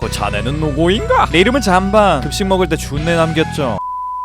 그 자네는 누구인가? 내 이름은 잠반. 급식 먹을 때 준내 남겼죠.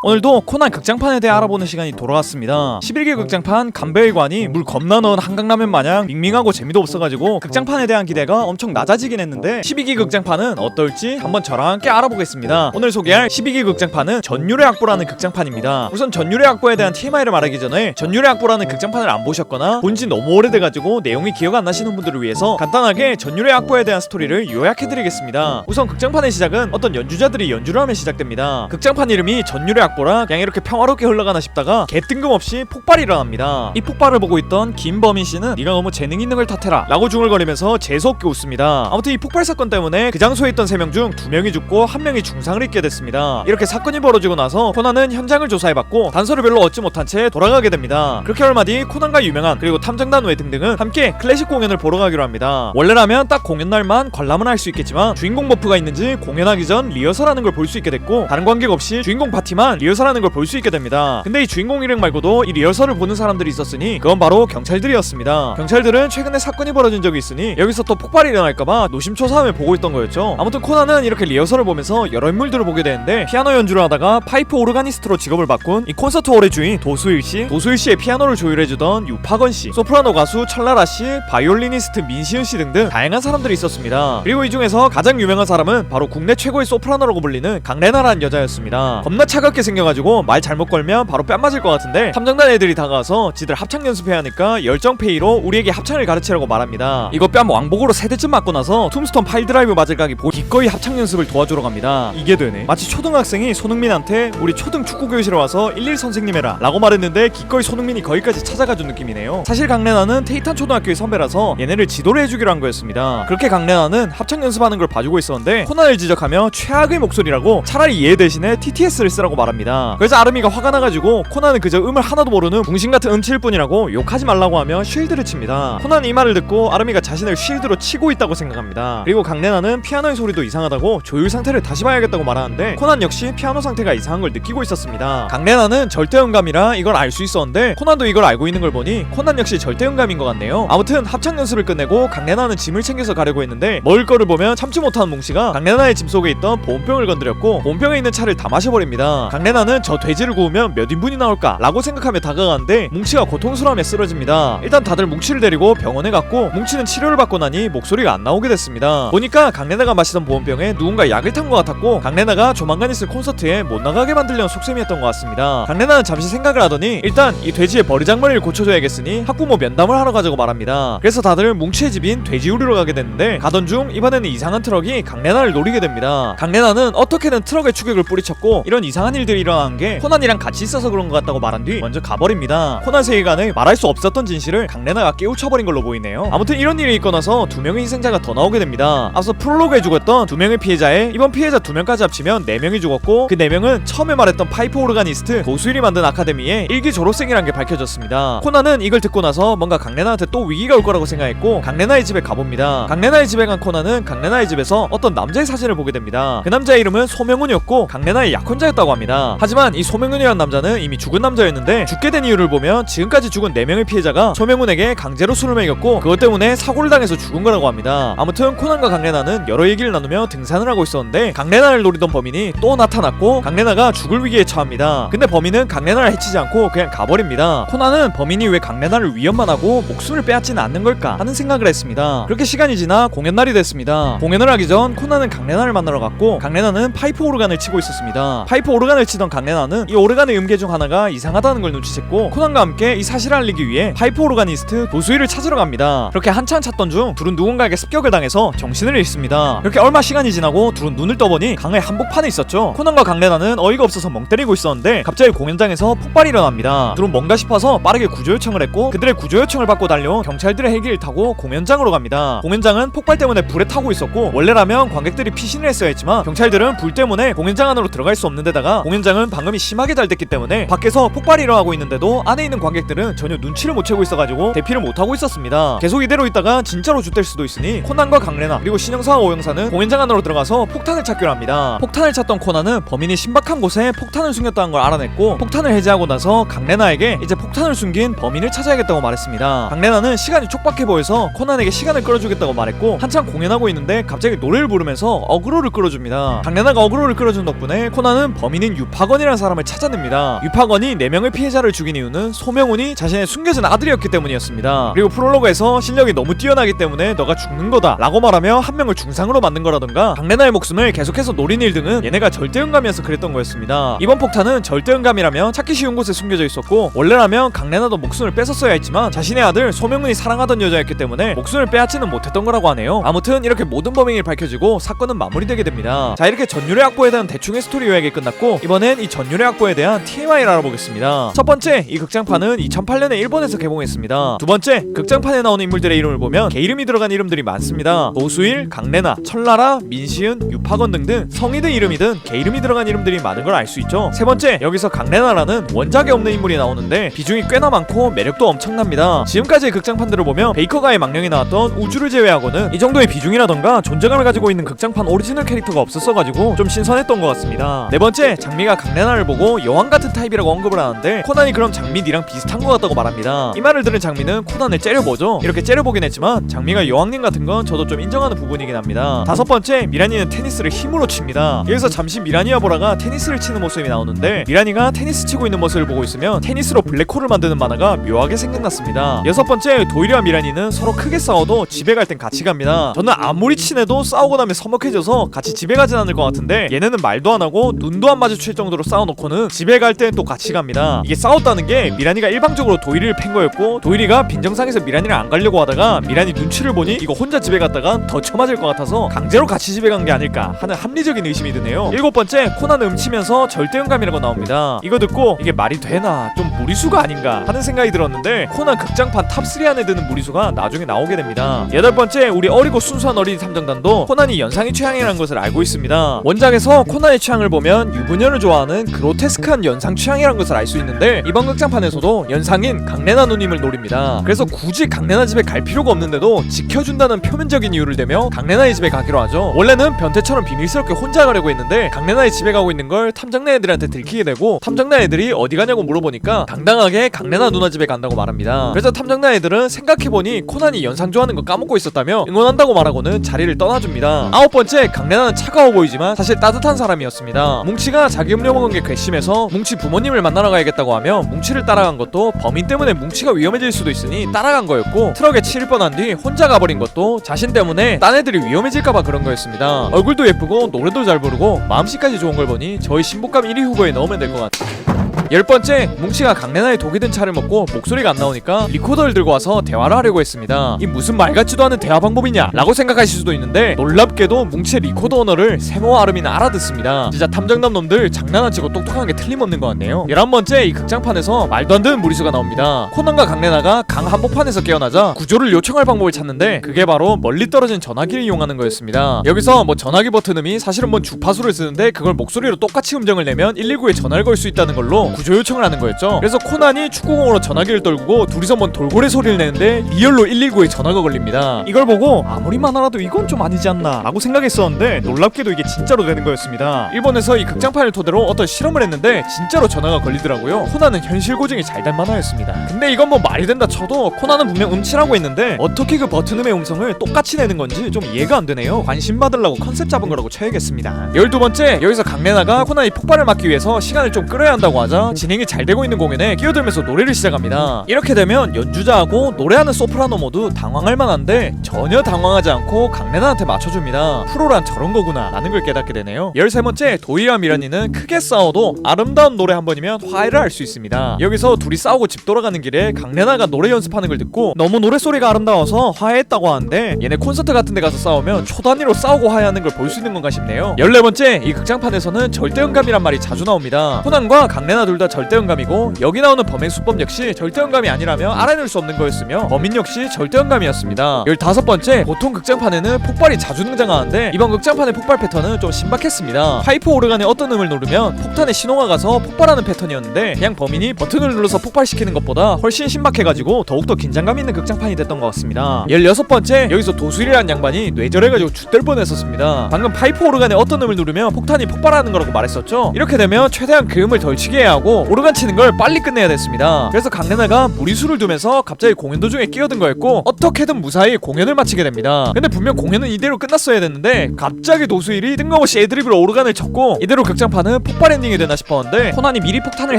오늘도 코난 극장판에 대해 알아보는 시간이 돌아왔습니다. 11기 극장판 감배일관이 물 겁나 넣은 한강라면 마냥 밍밍하고 재미도 없어가지고 극장판에 대한 기대가 엄청 낮아지긴 했는데 12기 극장판은 어떨지 한번 저랑 함께 알아보겠습니다. 오늘 소개할 12기 극장판은 전율의 악보라는 극장판입니다. 우선 전율의 악보에 대한 TMI를 말하기 전에 전율의 악보라는 극장판을 안 보셨거나 본지 너무 오래돼가지고 내용이 기억 안 나시는 분들을 위해서 간단하게 전율의 악보에 대한 스토리를 요약해드리겠습니다. 우선 극장판의 시작은 어떤 연주자들이 연주를 하며 시작됩니다. 극장판 이름이 전율의 악보 라 그냥 이렇게 평화롭게 흘러가나 싶다가 개 뜬금없이 폭발이 일어납니다. 이 폭발을 보고 있던 김범인 씨는 네가 너무 재능 있는 걸 탓해라 라고 중얼거리면서 재수없게 웃습니다. 아무튼 이 폭발 사건 때문에 그 장소에 있던 3명 중 2명이 죽고 1명이 중상을 입게 됐습니다. 이렇게 사건이 벌어지고 나서 코난은 현장을 조사해봤고 단서를 별로 얻지 못한 채 돌아가게 됩니다. 그렇게 얼마 뒤 코난과 유명한 그리고 탐정단 외 등등은 함께 클래식 공연을 보러 가기로 합니다. 원래라면 딱 공연 날만 관람은 할 수 있겠지만 주인공 버프가 있는지 공연하기 전 리허설하는 걸 볼 수 있게 됐고 다른 관객 없이 주인공 파티만 리허설하는 걸 볼 수 있게 됩니다. 근데 이 주인공 일행 말고도 이 리허설을 보는 사람들이 있었으니 그건 바로 경찰들이었습니다. 경찰들은 최근에 사건이 벌어진 적이 있으니 여기서 또 폭발이 일어날까봐 노심초사하며 보고 있던 거였죠. 아무튼 코난은 이렇게 리허설을 보면서 여러 인물들을 보게 되는데 피아노 연주를 하다가 파이프 오르가니스트로 직업을 바꾼 이 콘서트 홀의 주인 도수일 씨, 도수일 씨의 피아노를 조율해주던 유파건 씨, 소프라노 가수 철라라 씨, 바이올리니스트 민시은 씨 등등 다양한 사람들이 있었습니다. 그리고 이 중에서 가장 유명한 사람은 바로 국내 최고의 소프라노라고 불리는 강레나라는 여자였습니다. 겁나 차갑게 생겨가지고 말 잘못 걸면 바로 뺨 맞을 것 같은데 탐정단 애들이 다가와서 지들 합창 연습해야 하니까 열정 페이로 우리에게 합창을 가르치라고 말합니다. 이거 뺨 왕복으로 세 대쯤 맞고 나서 툼스톤 파일 드라이브 맞을 각이 보 기꺼이 합창 연습을 도와주러 갑니다. 이게 되네. 마치 초등학생이 손흥민한테 우리 초등 축구 교실에 와서 11 선생님 해라 라고 말했는데 기꺼이 손흥민이 거기까지 찾아가준 느낌이네요. 사실 강래나는 테이탄 초등학교의 선배라서 얘네를 지도를 해주기로 한 거였습니다. 그렇게 강래나는 합창 연습하는 걸 봐주고 있었는데 코난을 지적하며 최악의 목소리라고 차라리 얘 대신에 TTS를 쓰라고 말합니다. 그래서 아르미가 화가 나가지고 코난은 그저 음을 하나도 모르는 붕신 같은 음치일 뿐이라고 욕하지 말라고 하며 쉴드를 칩니다. 코난은 이 말을 듣고 아르미가 자신을 쉴드로 치고 있다고 생각합니다. 그리고 강래나는 피아노의 소리도 이상하다고 조율 상태를 다시 봐야겠다고 말하는데 코난 역시 피아노 상태가 이상한 걸 느끼고 있었습니다. 강래나는 절대 음감이라 이걸 알 수 있었는데 코난도 이걸 알고 있는 걸 보니 코난 역시 절대 음감인 것 같네요. 아무튼 합창 연습을 끝내고 강래나는 짐을 챙겨서 가려고 했는데 먹을 거를 보면 참지 못하는 몽씨가 강래나의 짐 속에 있던 보온병을 건드렸고 보온병에 있는 차를 다 마셔버립니다. 강 래나는 저 돼지를 구우면 몇 인분이 나올까 라고 생각하며 다가가는데 뭉치가 고통스러움에 쓰러집니다. 일단 다들 뭉치를 데리고 병원에 갔고 뭉치는 치료를 받고 나니 목소리가 안 나오게 됐습니다. 보니까 강래나가 마시던 보온병에 누군가 약을 탄 것 같았고 강래나가 조만간 있을 콘서트에 못 나가게 만들려는 속셈이었던 것 같습니다. 강래나는 잠시 생각을 하더니 일단 이 돼지의 버리장머리를 고쳐줘야겠으니 학부모 면담을 하러 가자고 말합니다. 그래서 다들 뭉치의 집인 돼지우리로 가게 됐는데 가던 중 이번에는 이상한 트럭이 강래나를 노리게 됩니다. 강래나는 어떻게든 트럭에 추격을 뿌리쳤고 이런 이상한 일들이 일어난 게 코난이랑 같이 있어서 그런 것 같다고 말한 뒤 먼저 가버립니다. 코난 세계관의 말할 수 없었던 진실을 강래나가 깨우쳐버린 걸로 보이네요. 아무튼 이런 일이 있고 나서 두 명의 희생자가 더 나오게 됩니다. 앞서 프롤로그에 죽었던 두 명의 피해자에 이번 피해자 두 명까지 합치면 네 명이 죽었고 그 네 명은 처음에 말했던 파이프 오르가니스트 고수일이 만든 아카데미의 일기 졸업생이란 게 밝혀졌습니다. 코난은 이걸 듣고 나서 뭔가 강래나한테 또 위기가 올 거라고 생각했고 강래나의 집에 가봅니다. 강래나의 집에 간 코난은 강래나의 집에서 어떤 남자의 사진을 보게 됩니다. 그 남자의 이름은 소명훈이었고 강래나의 약혼자였다고 합니다. 하지만 이 소명훈이라는 남자는 이미 죽은 남자였는데 죽게 된 이유를 보면 지금까지 죽은 4명의 피해자가 소명훈에게 강제로 술을 먹였고 그것 때문에 사고를 당해서 죽은 거라고 합니다. 아무튼 코난과 강래나는 여러 얘기를 나누며 등산을 하고 있었는데 강래나를 노리던 범인이 또 나타났고 강래나가 죽을 위기에 처합니다. 근데 범인은 강래나를 해치지 않고 그냥 가버립니다. 코난은 범인이 왜 강래나를 위협만 하고 목숨을 빼앗지는 않는 걸까 하는 생각을 했습니다. 그렇게 시간이 지나 공연 날이 됐습니다. 공연을 하기 전 코난은 강래나를 만나러 갔고 강래나는 파이프 오르간을 치고 있었습니다. 파이프 오르간을 치던 강래나는 이 오르간의 음계 중 하나가 이상하다는 걸 눈치챘고 코난과 함께 이 사실을 알리기 위해 파이프 오르가니스트 도수이를 찾으러 갑니다. 그렇게 한참 찾던 중 둘은 누군가에게 습격을 당해서 정신을 잃습니다. 그렇게 얼마 시간이 지나고 둘은 눈을 떠보니 강의 한복판에 있었죠. 코난과 강래나는 어이가 없어서 멍 때리고 있었는데 갑자기 공연장에서 폭발이 일어납니다. 둘은 뭔가 싶어서 빠르게 구조 요청을 했고 그들의 구조 요청을 받고 달려온 경찰들의 헬기를 타고 공연장으로 갑니다. 공연장은 폭발 때문에 불에 타고 있었고 원래라면 관객들이 피신을 했어야 했지만 경찰들은 불 때문에 공연장 안으로 들어갈 수 없는 데다가 공연장 현장은 방음이 심하게 잘 됐기 때문에 밖에서 폭발이 일어나고 있는데도 안에 있는 관객들은 전혀 눈치를 못 채고 있어가지고 대피를 못하고 있었습니다. 계속 이대로 있다가 진짜로 jut될 수도 있으니 코난과 강레나 그리고 신영사와 오영사는 공연장 안으로 들어가서 폭탄을 찾기로 합니다. 폭탄을 찾던 코난은 범인이 신박한 곳에 폭탄을 숨겼다는 걸 알아냈고 폭탄을 해제하고 나서 강레나에게 이제 폭탄을 숨긴 범인을 찾아야겠다고 말했습니다. 강레나는 시간이 촉박해 보여서 코난에게 시간을 끌어주겠다고 말했고 한참 공연하고 있는데 갑자기 노래를 부르면서 어그로를 끌어줍니다. 강레나가 어그로를 끌어준 덕분에 코난은 범인인 유 파건이라는 사람을 찾아냅니다. 유파건이 4명의 피해자를 죽인 이유는 소명훈이 자신의 숨겨진 아들이었기 때문이었습니다. 그리고 프롤로그에서 실력이 너무 뛰어나기 때문에 너가 죽는 거다 라고 말하며 한 명을 중상으로 만든 거라던가 강레나의 목숨을 계속해서 노린 일 등은 얘네가 절대음감이어서 그랬던 거였습니다. 이번 폭탄은 절대음감이라면 찾기 쉬운 곳에 숨겨져 있었고 원래라면 강레나도 목숨을 뺏었어야 했지만 자신의 아들 소명훈이 사랑하던 여자였기 때문에 목숨을 빼앗지는 못했던 거라고 하네요. 아무튼 이렇게 모든 범인이 밝혀지고 사건은 마무리되게 됩니다. 자 이렇게 전율의 악보에 대한 대충의 스토리 요약이 끝났고 이번 엔 이 전율의 악보에 대한 TMI를 알아보겠습니다. 첫 번째 이 극장판은 2008년에 일본에서 개봉했습니다. 두 번째 극장판에 나오는 인물들의 이름을 보면 개 이름이 들어간 이름들이 많습니다. 노수일, 강래나, 철나라, 민시은, 유파건 등등 성이든 이름이든 개 이름이 들어간 이름들이 많은 걸 알 수 있죠. 세 번째 여기서 강래나라는 원작에 없는 인물이 나오는데 비중이 꽤나 많고 매력도 엄청납니다. 지금까지의 극장판들을 보면 베이커가의 망령이 나왔던 우주를 제외하고는 이 정도의 비중이라던가 존재감을 가지고 있는 극장판 오리지널 캐릭터가 없었어가지고 좀 신선했던 것 같습니다. 네 번째 장미 가 강래나를 보고 여왕 같은 타입이라고 언급을 하는데 코난이 그럼 장미 니랑 비슷한 것 같다고 말합니다. 이 말을 들은 장미는 코난을 째려보죠. 이렇게 째려보긴 했지만 장미가 여왕님 같은 건 저도 좀 인정하는 부분이긴 합니다. 다섯 번째 미라니는 테니스를 힘으로 칩니다. 여기서 잠시 미라니와 보라가 테니스를 치는 모습이 나오는데 미라니가 테니스 치고 있는 모습을 보고 있으면 테니스로 블랙홀을 만드는 만화가 묘하게 생각났습니다. 여섯 번째 도일이와 미라니는 서로 크게 싸워도 집에 갈 땐 같이 갑니다. 저는 아무리 친해도 싸우고 나면 서먹해져서 같이 집에 가진 않을 것 같은데 얘네는 말도 안 하고 눈도 안 마주칠 정도로 싸워놓고는 집에 갈 땐 또 같이 갑니다. 이게 싸웠다는 게 미라니가 일방적으로 도일이를 팬 거였고 도일이가 빈정상에서 미라니를 안 가려고 하다가 미라니 눈치를 보니 이거 혼자 집에 갔다가 더 처맞을 것 같아서 강제로 같이 집에 간 게 아닐까 하는 합리적인 의심이 드네요. 일곱 번째 코난 음치면서 절대음감이라고 나옵니다. 이거 듣고 이게 말이 되나 좀 무리수가 아닌가 하는 생각이 들었는데 코난 극장판 탑3 안에 드는 무리수가 나중에 나오게 됩니다. 여덟 번째 우리 어리고 순수한 어린이 탐정단도 코난이 연상의 취향이라는 것을 알고 있습니다. 원작에서 코난의 취향을 보면 유부녀를 좋아하는 그로테스크한 연상 취향이라는 것을 알 수 있는데 이번 극장판에서도 연상인 강레나 누님을 노립니다. 그래서 굳이 강레나 집에 갈 필요가 없는데도 지켜준다는 표면적인 이유를 대며 강레나의 집에 가기로 하죠. 원래는 변태처럼 비밀스럽게 혼자 가려고 했는데 강레나의 집에 가고 있는 걸 탐정네 애들한테 들키게 되고 탐정네 애들이 어디 가냐고 물어보니까 당당하게 강레나 누나 집에 간다고 말합니다. 그래서 탐정네 애들은 생각해보니 코난이 연상 좋아하는 거 까먹고 있었다며 응원한다고 말하고는 자리를 떠나줍니다. 아홉 번째 강레나는 차가워 보이지만 사실 따뜻한 사람이었습니다. 뭉치가 자기 먹은 게 괘씸해서 뭉치 부모님을 만나러 가야겠다고 하며 뭉치를 따라간 것도 범인 때문에 뭉치가 위험해질 수도 있으니 따라간 거였고 트럭에 치일 뻔한 뒤 혼자 가버린 것도 자신 때문에 딴 애들이 위험해질까봐 그런 거였습니다. 얼굴도 예쁘고 노래도 잘 부르고 마음씨까지 좋은 걸 보니 저희 신복감 1위 후보에 넣으면 될 것 같아요. 열 번째, 뭉치가 강래나의 독이 든 차를 먹고 목소리가 안 나오니까 리코더를 들고 와서 대화를 하려고 했습니다. 이 무슨 말 같지도 않은 대화 방법이냐? 라고 생각하실 수도 있는데 놀랍게도 뭉치의 리코더 언어를 세모와 아름이는 알아듣습니다. 진짜 탐정남 놈들 장난 안 치고 똑똑한 게 틀림없는 것 같네요. 열한 번째, 이 극장판에서 말도 안 되는 무리수가 나옵니다. 코난과 강래나가 강 한복판에서 깨어나자 구조를 요청할 방법을 찾는데 그게 바로 멀리 떨어진 전화기를 이용하는 거였습니다. 여기서 뭐 전화기 버튼음이 사실은 뭔 주파수를 쓰는데 그걸 목소리로 똑같이 음정을 내면 119에 전화를 걸 수 있다는 걸로 구조 요청을 하는 거였죠. 그래서 코난이 축구공으로 전화기를 떨구고 둘이서 뭔 돌고래 소리를 내는데 리얼로 119에 전화가 걸립니다. 이걸 보고 아무리 많아라도 이건 좀 아니지 않나 라고 생각했었는데 놀랍게도 이게 진짜로 되는 거였습니다. 일본에서 이 극장판을 토대로 어떤 실험을 했는데 진짜로 전화가 걸리더라고요. 코난은 현실 고증이 잘 된 만화였습니다. 근데 이건 뭐 말이 된다 쳐도 코난은 분명 음치라고 했는데 어떻게 그 버튼음의 음성을 똑같이 내는 건지 좀 이해가 안 되네요. 관심 받으려고 컨셉 잡은 거라고 쳐야겠습니다. 열두 번째 여기서 강래나가 코난이 폭발을 막기 위해서 시간을 좀 끌어야 한다고 하자 진행이 잘 되고 있는 공연에 끼어들면서 노래를 시작합니다. 이렇게 되면 연주자하고 노래하는 소프라노 모두 당황할 만한데 전혀 당황하지 않고 강래나한테 맞춰줍니다. 프로란 저런 거구나 라는 걸 깨닫게 되네요. 열세 번째 도희와 미란이는 크게 싸워도 아름다운 노래 한 번이면 화해를 할 수 있습니다. 여기서 둘이 싸우고 집 돌아가는 길에 강래나가 노래 연습하는 걸 듣고 너무 노래 소리가 아름다워서 화해했다고 하는데 얘네 콘서트 같은 데 가서 싸우면 초 단위로 싸우고 화해하는 걸 볼 수 있는 건가 싶네요. 열네 번째 이 극장판에서는 절대음감이란 말이 자주 나옵니다. 코난과 강래나 둘둘 다 절대음감이고 여기 나오는 범행 수법 역시 절대음감이 아니라면 알아낼 수 없는 거였으며 범인 역시 절대음감이었습니다. 15번째 보통 극장판에는 폭발이 자주 등장하는데 이번 극장판의 폭발 패턴은 좀 신박했습니다. 파이프 오르간의 어떤 음을 누르면 폭탄의 신호가 가서 폭발하는 패턴이었는데 그냥 범인이 버튼을 눌러서 폭발시키는 것보다 훨씬 신박해가지고 더욱더 긴장감 있는 극장판이 됐던 것 같습니다. 16번째 여기서 도수일이라는 양반이 뇌절해가지고 죽될 뻔했었습니다. 방금 파이프 오르간의 어떤 음을 누르면 폭탄이 폭발하는 거라고 말했었죠. 이렇게 되면 최대한 그 음을 덜 치게 해야 하고 오르간 치는 걸 빨리 끝내야 됐습니다. 그래서 강래나가 무리수를 두면서 갑자기 공연 도중에 끼어든 거였고 어떻게든 무사히 공연을 마치게 됩니다. 근데 분명 공연은 이대로 끝났어야 됐는데 갑자기 도수일이 뜬금없이 애드립으로 오르간을 쳤고 이대로 극장판은 폭발 엔딩이 되나 싶었는데 코난이 미리 폭탄을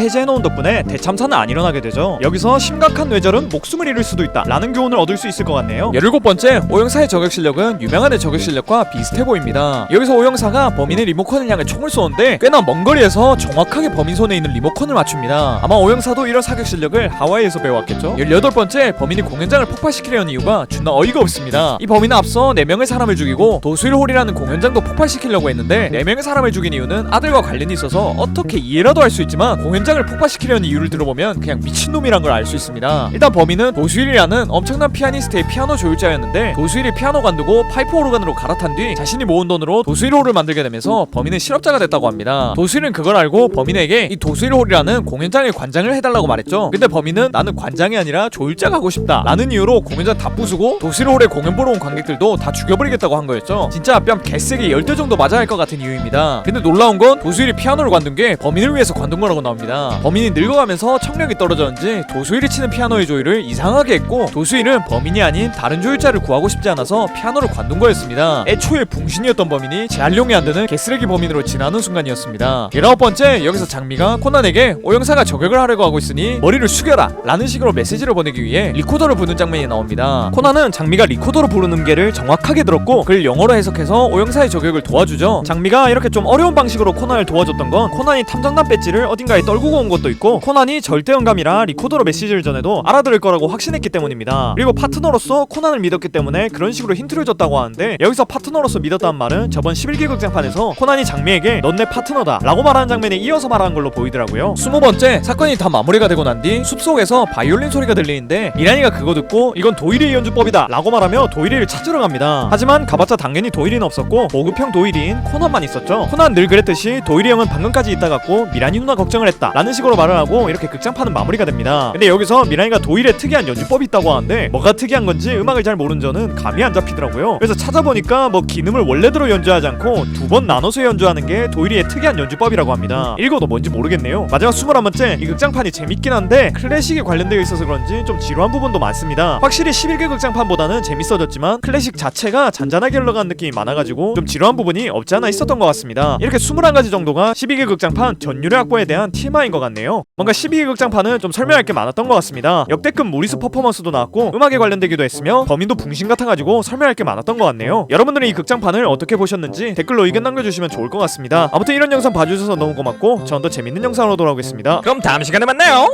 해제해놓은 덕분에 대참사는 안 일어나게 되죠. 여기서 심각한 뇌절은 목숨을 잃을 수도 있다 라는 교훈을 얻을 수 있을 것 같네요. 17번째 오영사의 저격 실력은 유명한 의 저격 실력과 비슷해 보입니다. 여기서 오영사가 범인의 리모컨을 향해 총을 쏘는데 꽤나 먼 거리에서 정확하게 범인 손에 있는 리모컨 을 맞춥니다. 아마 오영사도 이런 사격 실력을 하와이에서 배워왔겠죠. 18번째 범인이 공연장을 폭발시키려는 이유가 존나 어이가 없습니다. 이 범인은 앞서 4명의 사람을 죽이고 도수일홀이라는 공연장도 폭발시키려고 했는데 4명의 사람을 죽인 이유는 아들과 관련이 있어서 어떻게 이해라도 할 수 있지만 공연장을 폭발시키려는 이유를 들어보면 그냥 미친놈이란 걸 알 수 있습니다. 일단 범인은 도수일이라는 엄청난 피아니스트의 피아노 조율자였는데 도수일이 피아노 관두고 파이프 오르간으로 갈아탄 뒤 자신이 모은 돈으로 도수일홀을 만들게 되면서 범인은 실업자가 됐다고 합니다. 도수일은 그걸 알고 범인에게 이 도수일홀 이라는 공연장의 관장을 해달라고 말했죠. 근데 범인은 나는 관장이 아니라 조율자가 하고 싶다 라는 이유로 공연장 다 부수고 도수일홀에 공연 보러 온 관객들도 다 죽여버리겠다고 한 거였죠. 진짜 뺨 개세게 10대 정도 맞아야 할 것 같은 이유입니다. 근데 놀라운 건 도수일이 피아노를 관둔 게 범인을 위해서 관둔 거라고 나옵니다. 범인이 늙어가면서 청력이 떨어졌는지 도수일이 치는 피아노의 조율을 이상하게 했고 도수일은 범인이 아닌 다른 조율자를 구하고 싶지 않아서 피아노를 관둔 거였습니다. 애초에 붕신이었던 범인이 재활용이 안 되는 개쓰레기 범인으로 지나는 순간이었습니다. 19번째 여기서 장미가 코난에게 오영사가 저격을 하려고 하고 있으니 머리를 숙여라 라는 식으로 메시지를 보내기 위해 리코더를 부는 장면이 나옵니다. 코난은 장미가 리코더로 부르는 게를 정확하게 들었고 그걸 영어로 해석해서 오영사의 저격을 도와주죠. 장미가 이렇게 좀 어려운 방식으로 코난을 도와줬던 건 코난이 탐정단 배지를 어딘가에 떨구고 온 것도 있고 코난이 절대음감이라 리코더로 메시지를 전해도 알아들을 거라고 확신했기 때문입니다. 그리고 파트너로서 코난을 믿었기 때문에 그런 식으로 힌트를 줬다고 하는데 여기서 파트너로서 믿었다는 말은 저번 11기 극장판에서 코난이 장미에게 넌 내 파트너다 라고 말하는 장면에 이어서 말하는 걸로 보이더라고요. 20번째 사건이 다 마무리가 되고 난 뒤 숲속에서 바이올린 소리가 들리는데 미란이가 그거 듣고 이건 도일이의 연주법이다 라고 말하며 도일이를 찾으러 갑니다. 하지만 가봤자 당연히 도일이는 없었고 보급형 도일이인 코난만 있었죠. 코난 늘 그랬듯이 도일이 형은 방금까지 있다 갔고 미란이 누나 걱정을 했다 라는 식으로 말을 하고 이렇게 극장판은 마무리가 됩니다. 근데 여기서 미란이가 도일의 특이한 연주법이 있다고 하는데 뭐가 특이한 건지 음악을 잘 모르는 저는 감이 안 잡히더라고요. 그래서 찾아보니까 뭐 기능을 원래대로 연주하지 않고 두 번 나눠서 연주하는 게 도일이의 특이한 연주법이라고 합니다. 읽어도 뭔지 모르겠네요. 마지막 21번째 이 극장판이 재밌긴 한데 클래식에 관련되어 있어서 그런지 좀 지루한 부분도 많습니다. 확실히 11개 극장판보다는 재밌어졌지만 클래식 자체가 잔잔하게 흘러가는 느낌이 많아가지고 좀 지루한 부분이 없지 않아 있었던 것 같습니다. 이렇게 21가지 정도가 12개 극장판 전유래 악보에 대한 TMI인 것 같네요. 뭔가 12개 극장판은 좀 설명할 게 많았던 것 같습니다. 역대급 무리수 퍼포먼스도 나왔고 음악에 관련되기도 했으며 범인도 붕신 같아가지고 설명할 게 많았던 것 같네요. 여러분들은 이 극장판을 어떻게 보셨는지 댓글로 의견 남겨주시면 좋을 것 같습니다. 아무튼 이런 영상 봐주셔서 너무 고맙고 전 더 재밌는 영상으로 돌아오겠습니다. 그럼 다음 시간에 만나요.